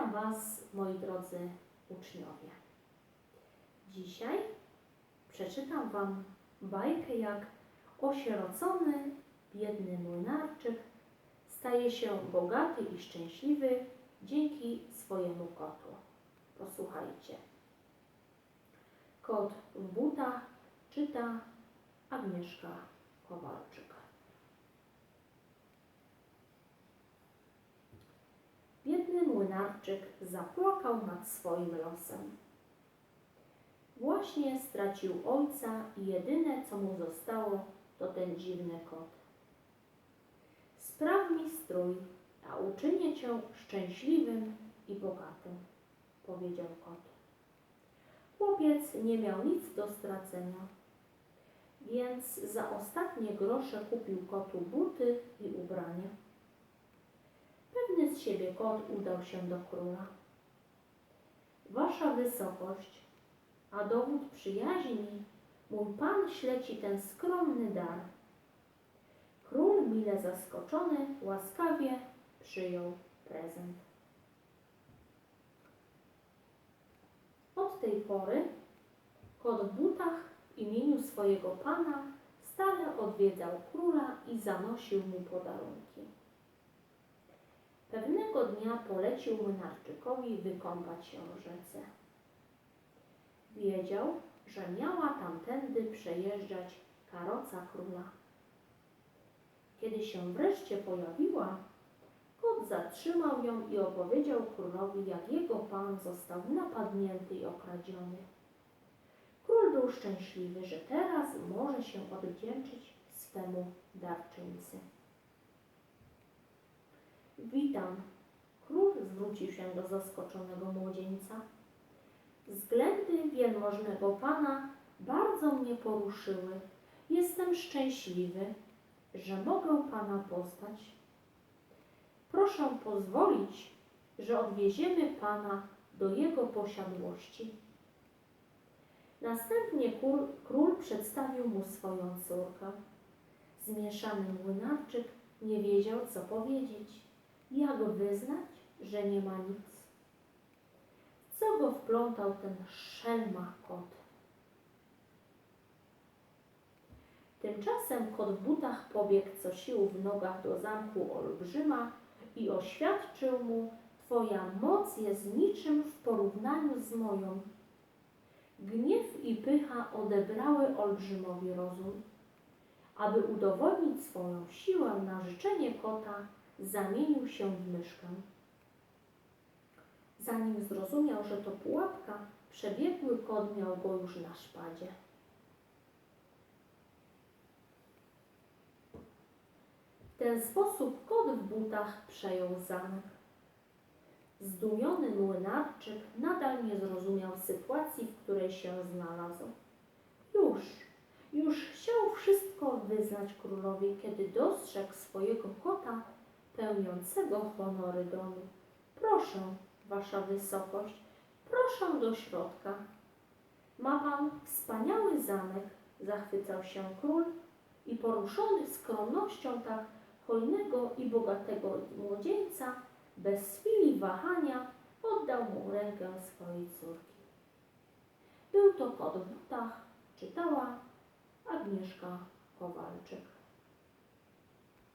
Witam Was, moi drodzy uczniowie. Dzisiaj przeczytam Wam bajkę, jak osierocony, biedny młynarczyk staje się bogaty i szczęśliwy dzięki swojemu kotu. Posłuchajcie. Kot w butach czyta Agnieszka Kowalczyk. Młynarczyk zapłakał nad swoim losem. Właśnie stracił ojca i jedyne, co mu zostało, to ten dziwny kot. Spraw mi strój, a uczynię cię szczęśliwym i bogatym, powiedział kot. Chłopiec nie miał nic do stracenia, więc za ostatnie grosze kupił kotu buty i ubranie. Siebie kot udał się do króla. Wasza wysokość, a dowód przyjaźni, mój pan śleci ten skromny dar. Król, mile zaskoczony, łaskawie przyjął prezent. Od tej pory kot w butach w imieniu swojego pana stale odwiedzał króla i zanosił mu podarunki. Dnia polecił młynarczykowi wykąpać się w rzece. Wiedział, że miała tamtędy przejeżdżać karoca króla. Kiedy się wreszcie pojawiła, kot zatrzymał ją i opowiedział królowi, jak jego pan został napadnięty i okradziony. Król był szczęśliwy, że teraz może się odwdzięczyć swemu darczyńcy. Witam. Zwrócił się do zaskoczonego młodzieńca. Względy wielmożnego pana bardzo mnie poruszyły. Jestem szczęśliwy, że mogę pana poznać. Proszę pozwolić, że odwieziemy pana do jego posiadłości. Następnie król, król przedstawił mu swoją córkę. Zmieszany młynarczyk nie wiedział, co powiedzieć. Jak wyznać, że nie ma nic? Co go wplątał ten szelma kot? Tymczasem kot w butach pobiegł co sił w nogach do zamku olbrzyma i oświadczył mu, Twoja moc jest niczym w porównaniu z moją. Gniew i pycha odebrały olbrzymowi rozum. Aby udowodnić swoją siłę na życzenie kota, zamienił się w myszkę. Zanim zrozumiał, że to pułapka, przebiegły kot miał go już na szpadzie. W ten sposób kot w butach przejął zamek. Zdumiony młynarczyk nadal nie zrozumiał sytuacji, w której się znalazł. Już, już chciał wszystko wyznać królowi, kiedy dostrzegł swojego kota pełniącego honory domu. Proszę, wasza wysokość, proszę do środka. Ma pan wspaniały zamek, zachwycał się król i poruszony skromnością tak hojnego i bogatego młodzieńca, bez chwili wahania oddał mu rękę swojej córki. Był to kot w butach, czytała Agnieszka Kowalczyk.